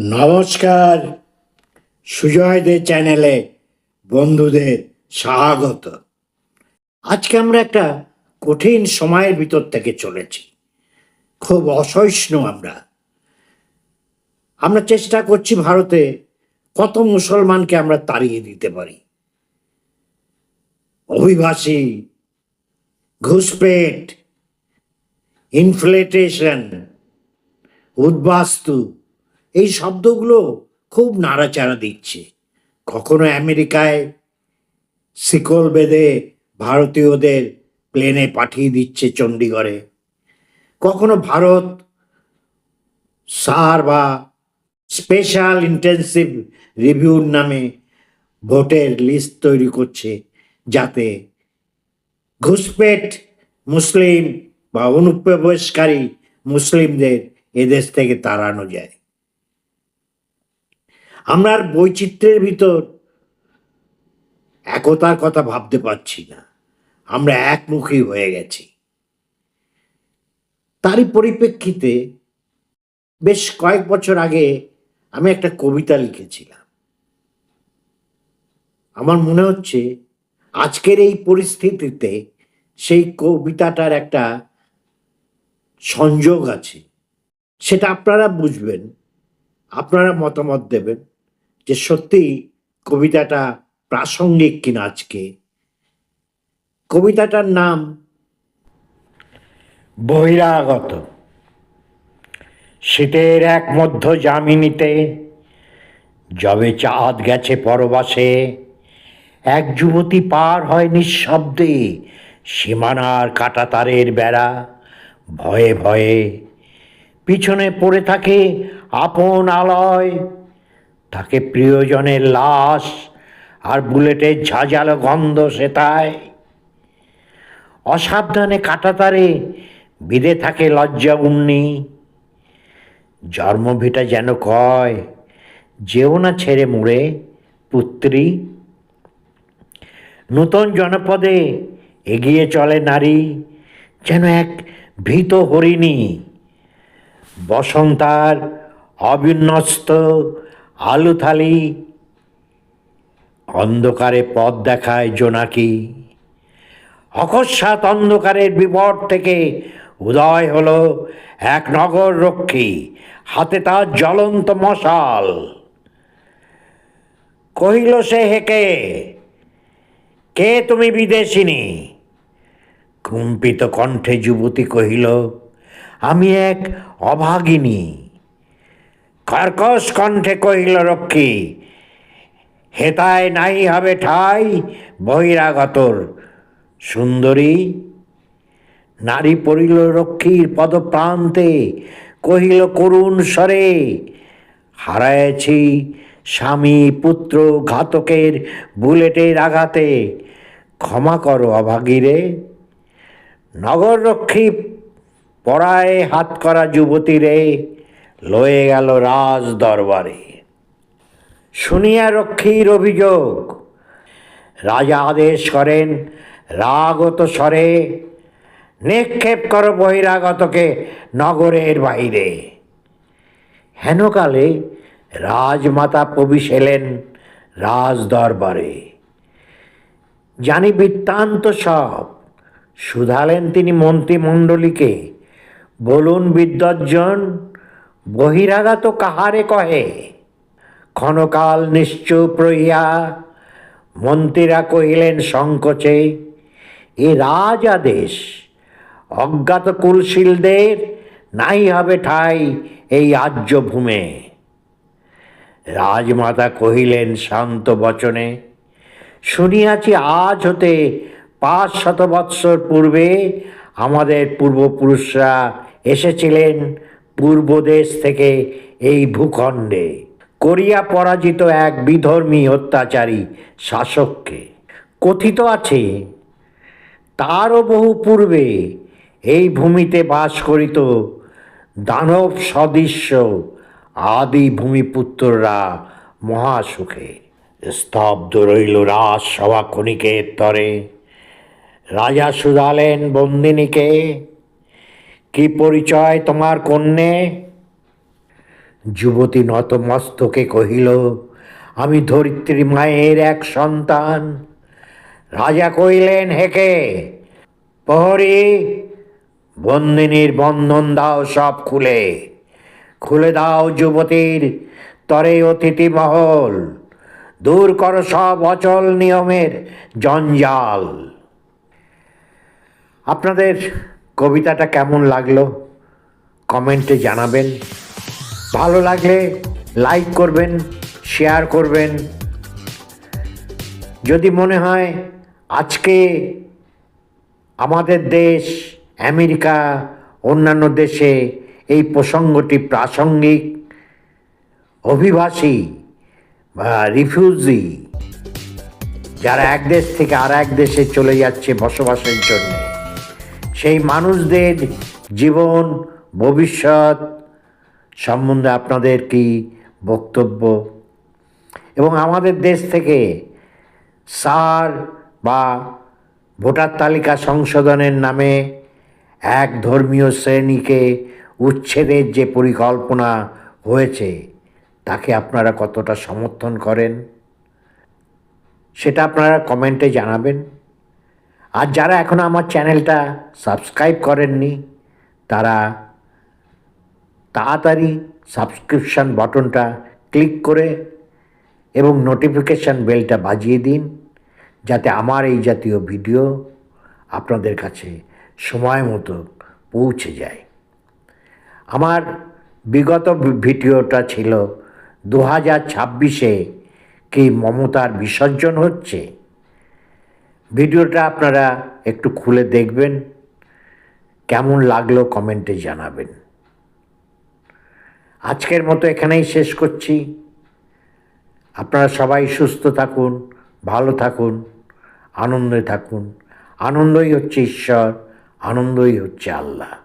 নমস্কার, সুজয়দের চ্যানেলে বন্ধুদের স্বাগত। আজকে আমরা একটা কঠিন সময়ের ভিতর থেকে চলেছি। খুব অসহিষ্ণু আমরা। আমরা চেষ্টা করছি ভারতে কত মুসলমানকে আমরা তাড়িয়ে দিতে পারি। অভিবাসী, ঘুষপেট ইনফ্লেটেশন উদ্বাস্তু এই শব্দগুলো খুব নাড়াচাড়া দিচ্ছে। কখনো আমেরিকায় শিকল বেঁধে ভারতীয়দের প্লেনে পাঠিয়ে দিচ্ছে চণ্ডীগড়ে। কখনো ভারত সার বা স্পেশাল ইন্টেন্সিভ রিভিউর নামে ভোটের লিস্ট তৈরি করছে যাতে ঘুষপেট মুসলিম বা অনুপ্রবেশকারী মুসলিমদের এদেশ থেকে তাড়ানো যায়। আমরা বৈচিত্র্যের ভিতর একতার কথা ভাবতে পারছি না। আমরা একমুখী হয়ে গেছি। তারই পরিপ্রেক্ষিতে বেশ কয়েক বছর আগে আমি একটা কবিতা লিখেছিলাম। আমার মনে হচ্ছে আজকের এই পরিস্থিতিতে সেই কবিতাটার একটা সংযোগ আছে। সেটা আপনারা বুঝবেন, আপনারা মতামত দেবেন। যে সত্যি কবিতাটা প্রাসঙ্গিক কিনা আজকে। কবিতাটার নাম বহিরাগত। শীতের এক মধ্য জামিনীতে যবে চাঁদ গেছে পরবাসে, এক যুবতী পার হয় নিঃশব্দে, সীমানার কাটাতারের বেড়া ভয়ে ভয়ে। পিছনে পড়ে থাকে আপন আলয় তাকে প্রিয়জনের লাশ আর বুলেটের ঝাঁঝালো গন্ধ সেতায়। অসাবধানে কাটাতারে বিদে থাকে লজ্জা উন্নি জন্মভিটা যেন কয়, যেও না ছেড়ে মুড়ে, পুত্রী। নূতন জনপদে এগিয়ে চলে নারী, যেন এক ভীত হরিণী। বসন্তার অবিন্যস্ত আলু থালি অন্ধকারে পথ দেখায় জোনাকি। অকস্মাৎ অন্ধকারের বিপদ থেকে উদয় হলো এক নগর রক্ষী, হাতে তার জ্বলন্ত মশাল। কহিল সে হেকে কে তুমি বিদেশিনী? কুম্পিত কণ্ঠে যুবতী কহিল, আমি এক অভাগিনী। কর্কশ কণ্ঠে কহিল, রক্ষী, হেতায় নাই হবে ঠাই বহিরাগতর। সুন্দরী, নারী পড়িল রক্ষীর পদপ্রান্তে, কহিল, করুণ স্বরে, হারায়েছি স্বামী পুত্র ঘাতকের বুলেটের আঘাতে। ক্ষমা করো অভাগীরে। নগররক্ষী পড়ায় হাত করা যুবতীরে লয়ে গেল রাজ দরবারে শুনিয়া রক্ষীর অভিযোগ, রাজা আদেশ করেন, রাগত স্বরে, নিক্ষেপ কর বহিরাগতকে নগরের বাইরে। হেনকালে রাজমাতা প্রবিশেলেন রাজ দরবারে জানি বৃত্তান্ত সব, শুধালেন তিনি মন্ত্রিমণ্ডলীকে। বলুন বিদ্বজ্জন বহিরাগত কাহারে কহে? ক্ষণকাল নিশ্চুপ রহিয়া মন্ত্রীরা কহিলেন, সংকোচে, এ রাজ আদেশ অজ্ঞাত কুলশীলদের নাই হবে ঠাই এই আর্যভূমে। রাজমাতা কহিলেন, শান্ত বচনে, শুনিয়াছি আজ হতে পাঁচ শত বৎসর পূর্বে আমাদের পূর্বপুরুষরা এসেছিলেন পূর্বদেশ থেকে এই ভূখণ্ডে করিয়া পরাজিত এক বিধর্মী অত্যাচারী শাসককে কথিত আছে, তারও বহু পূর্বে এই ভূমিতে বাস করিত দানব সদৃশ্য আদি ভূমিপুত্ররা মহাসুখে স্তব্ধ রইল রাজ সভা ক্ষণিকের তরে। রাজা শুধালেন বন্দিনীকে কি পরিচয় তোমার কন্যে? যুবতী নতমস্তকে কহিল, আমি ধরিত্রী মায়ের এক সন্তান। রাজা কইলেন হেকে প্রহরী, বন্দিনীর বন্ধন দাও সব খুলে। খুলে দাও যুবতীর তরে অতিথি মহল। দূর করো সব অচল নিয়মের জঞ্জাল। আপনাদের কবিতাটা কেমন লাগল? কমেন্টে জানাবেন। ভালো লাগলে লাইক করবেন, শেয়ার করবেন। যদি মনে হয় আজকে আমাদের দেশ, আমেরিকা, অন্যান্য দেশে এই প্রসঙ্গটি প্রাসঙ্গিক, অভিবাসী বা রিফিউজি, যারা এক দেশ থেকে আর এক দেশে চলে যাচ্ছে বসবাসের জন্য সেই মানুষদের জীবন, ভবিষ্যৎ সম্বন্ধে আপনাদের কি বক্তব্য? এবং আমাদের দেশ থেকে সার বা ভোটার তালিকা সংশোধনের নামে এক ধর্মীয় শ্রেণীকে উচ্ছেদের যে পরিকল্পনা হয়েছে, তাকে আপনারা কতটা সমর্থন করেন? সেটা আপনারা কমেন্টে জানাবেন। আর যারা এখনও আমার চ্যানেলটা সাবস্ক্রাইব করেননি, তারা তাড়াতাড়ি সাবস্ক্রিপশন বাটনটা ক্লিক করে এবং নোটিফিকেশান বেলটা বাজিয়ে দিন, যাতে আমার এই জাতীয় ভিডিও আপনাদের কাছে সময় মতো পৌঁছে যায়। আমার বিগত ভিডিওটা ছিল দু হাজার ছাব্বিশে কি মমতার বিসর্জন হচ্ছে? ভিডিওটা আপনারা একটু খুলে দেখবেন। কেমন লাগল কমেন্টে জানাবেন। আজকের মতো এখানেই শেষ করছি। আপনারা সবাই সুস্থ থাকুন, ভালো থাকুন, আনন্দে থাকুন। আনন্দই হচ্ছে ঈশ্বর, আনন্দই হচ্ছে আল্লাহ।